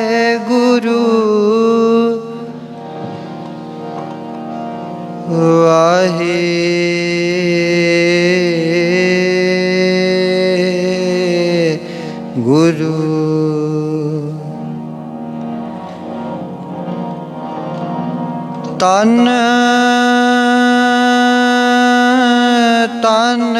ਵਾਹਿਗੁਰੂ ਵਾਹਿਗੁਰੂ ਤਨ ਤਨ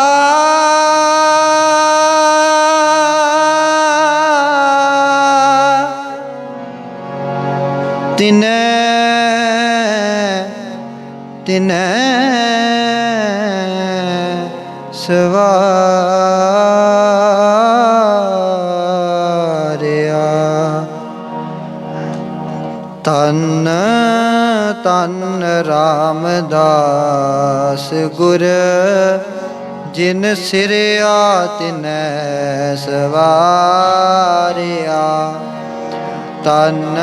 ਤਿਨੈ ਤਿਨੈ ਸਵਾਰਿਆ। ਤਨ ਤਨ ਰਾਮਦਾਸ ਗੁਰ ਜਿਨ ਸਿਰਿਆ ਤਿਨੈ ਸਵਾਰਿਆ। ਤਨ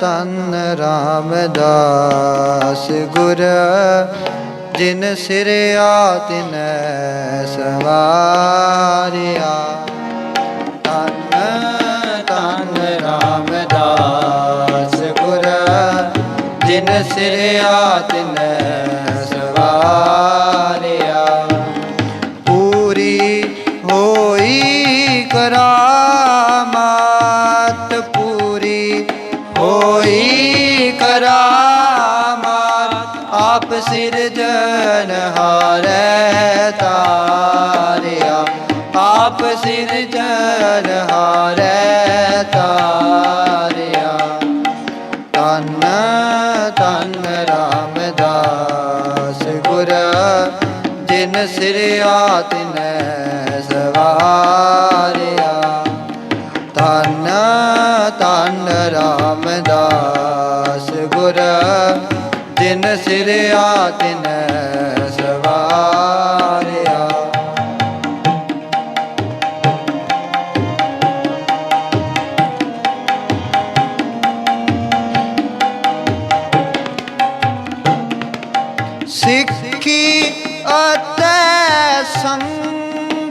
ਤਨ ਰਾਮਦਾਸ ਗੁਰ, ਜਿਨ ਸਿਰਿਆ ਤਿਨੈ ਸਵਾਰਿਆ। ਤਨ ਤਨ ਰਾਮਦਾਸ ਗੁਰ, ਜਿਨ ਸਿਰਿਆ ਤਿਨੈ ਸਵਾਰਿਆ। ਆਪ ਸਿਰਜਨ ਹਾਰੈ ਤਾਰਿਆ। ਤਨ ਤਨ ਰਾਮਦਾਸ ਗੁਰ, ਜਿਨ ਸਿਰਿਆ ਤਿਨੈ ਸਵਾਰਿਆ। ਤਨ ਤਨ ਰਾਮਦਾਸ ਗੁਰ, ਜਿਨ ਸਿਰਿਆ ਤਿਨੈ ਸਵਾਰਿਆ।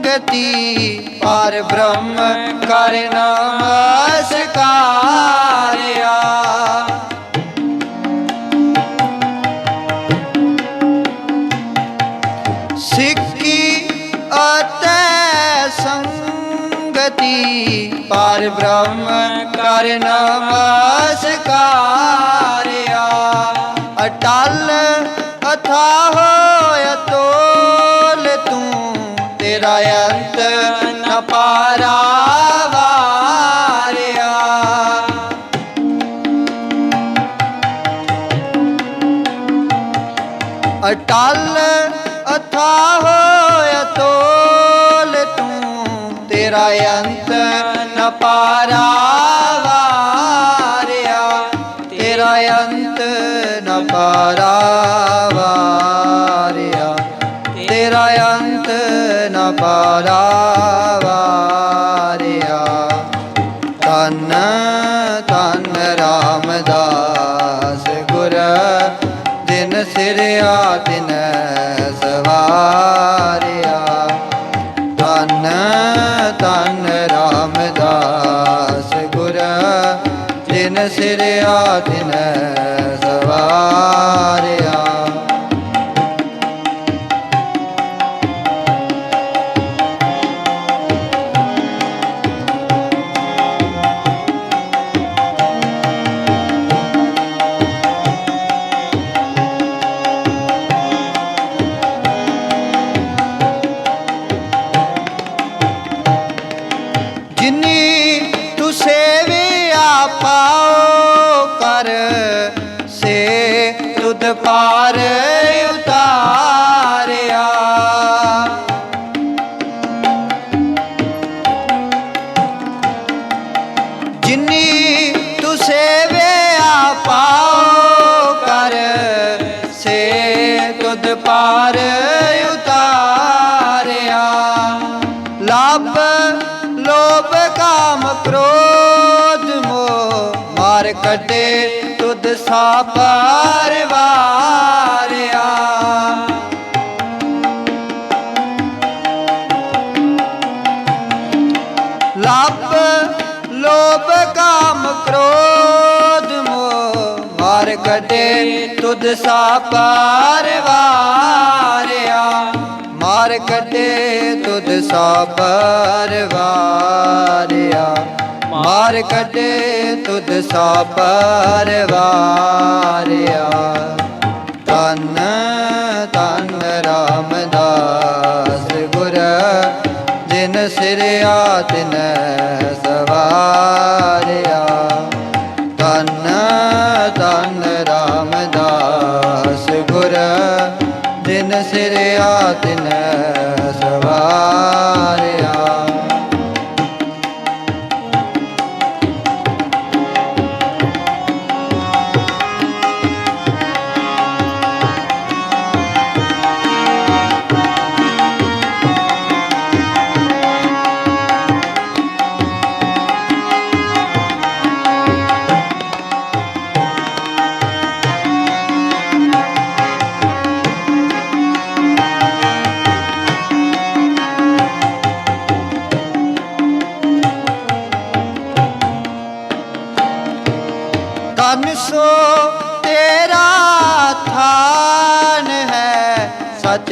ਗਤੀ ਪਰ ਬ੍ਰਹਮ ਕਰ ਨਮਸਕਾਰਿਆ ਸਿੱਖੀ ਅਤੇ ਸੰਗਤੀ ਪਰ ਬ੍ਰਹਮ ਕਰ ਨਮਸਕਾਰ यन्त्र पारा। ਸਿਰਿਆ ਤੁਧ ਉਤਾਰਿਆ। ਲੱਭ ਲੋਭ ਕਾਮ ਕ੍ਰੋਧ ਮੋ ਮਾਰ ਕੱਢੇ ਤੁਧ ਸਾ ਪਾਰ ਵਾਰਿਆ। ਲੱਭ ਲੋਭ ਕੱਢੇ ਤੁਧ ਵਾਰਿਆ ਮਾਰ ਕੱਢੇ ਤੁਧ ਸਾ ਪਾਰ ਮਾਰ ਕੱਢੇ ਤੁਧ ਸਾ ਪਾਰ ਵਾਰਿਆ। ਤਨ ਤਨ ਰਾਮਦਾਸ ਗੁਰ, ਜਿਨ ਸਿਰਿਆ ਤਿਨ ਤਿਨ ਸਵਾਰਿਆ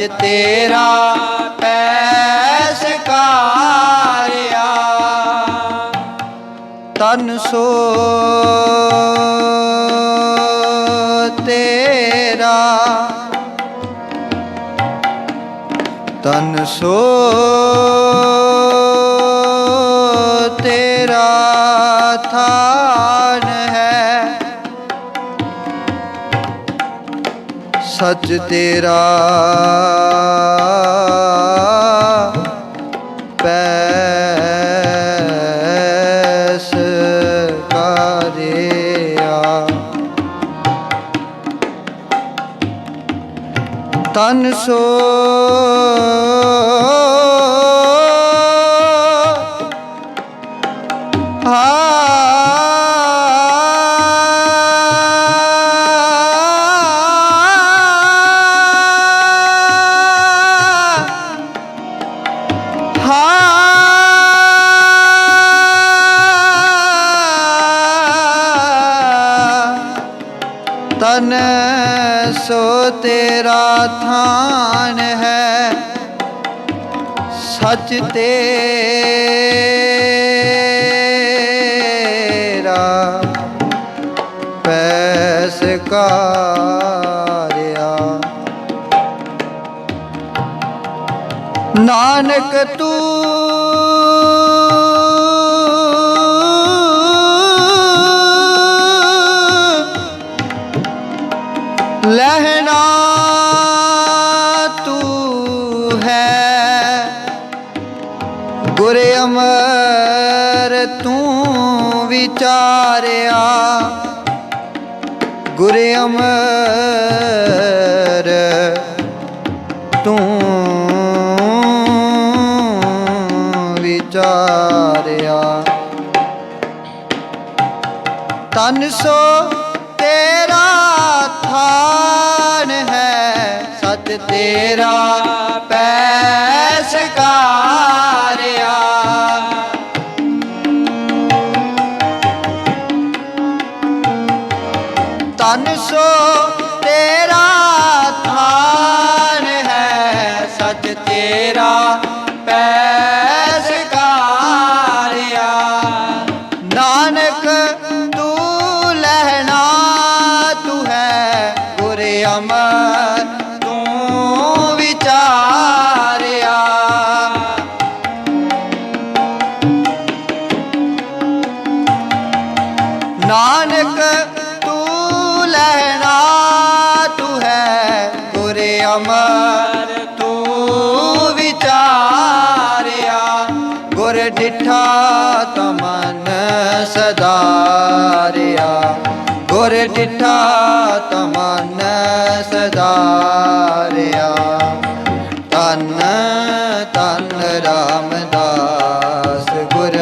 ਸਚ ਤੇਰਾ ਪੈਸ ਕਾਰਿਆ। ਤਨ ਸੋ ਤੇਰਾ। ਤਨ ਸੋ ਸਚ ਤੇਰਾ। ਪੈਸ ਕਰਿਆ। ਤਨ ਸੋ ਤਨ ਸੋ ਤੇਰਾ ਥਾਨ ਹੈ। ਸੱਚ ਤੇਰਾ ਪੈਸ ਕਾਰਿਆ। ਨਾਨਕ ਤੂੰ ਅਮਰ ਤੂੰ ਵਿਚਾਰਿਆ। ਗੁਰ ਅਮਰ ਤੂੰ ਵਿਚਾਰਿਆ। ਤਨ ਸੋ ਤੇਰਾ ਥਾਨ ਹੈ ਸਤ ਤੇਰਾ ਡਿਠਾ ਤਮਨ ਸਦਾਰਿਆ ਗੁਰ ਡਿਠਾ ਤਮਨ ਸਦਾਰਿਆ ਤਨ ਤਨ ਰਾਮਦਾਸ ਗੁਰ,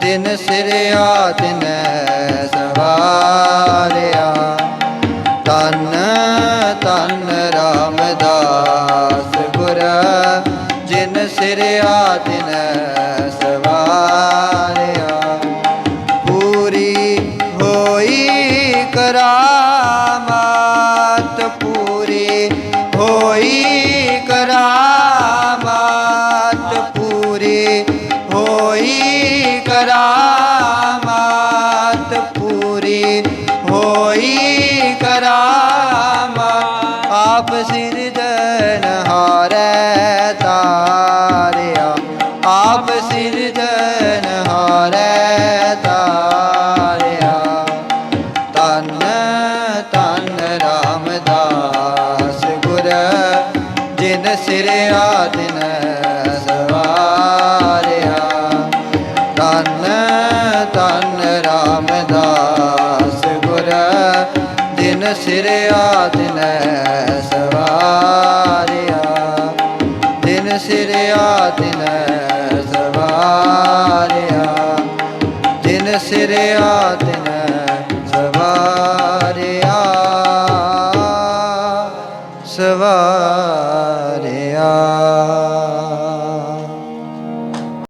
ਦਿਨ ਸਿਰਿਆ ਦਿਨ ਸਵਾਰਿਆ। ਤਨ ਤਨ ਰਾਮਦਾਸ ਸਿਰਿਆ ਦਿਨ ਸਵਾਰਿਆ। ਪੂਰੀ ਹੋਈ ਕਰਾਮਾਤ ਪੂਰੀ ਹੋਈ ਕਰਾ ਸਵਾਰਿਆ। ਦਿਨ ਸਿਰਿਆ ਦਿਨੈ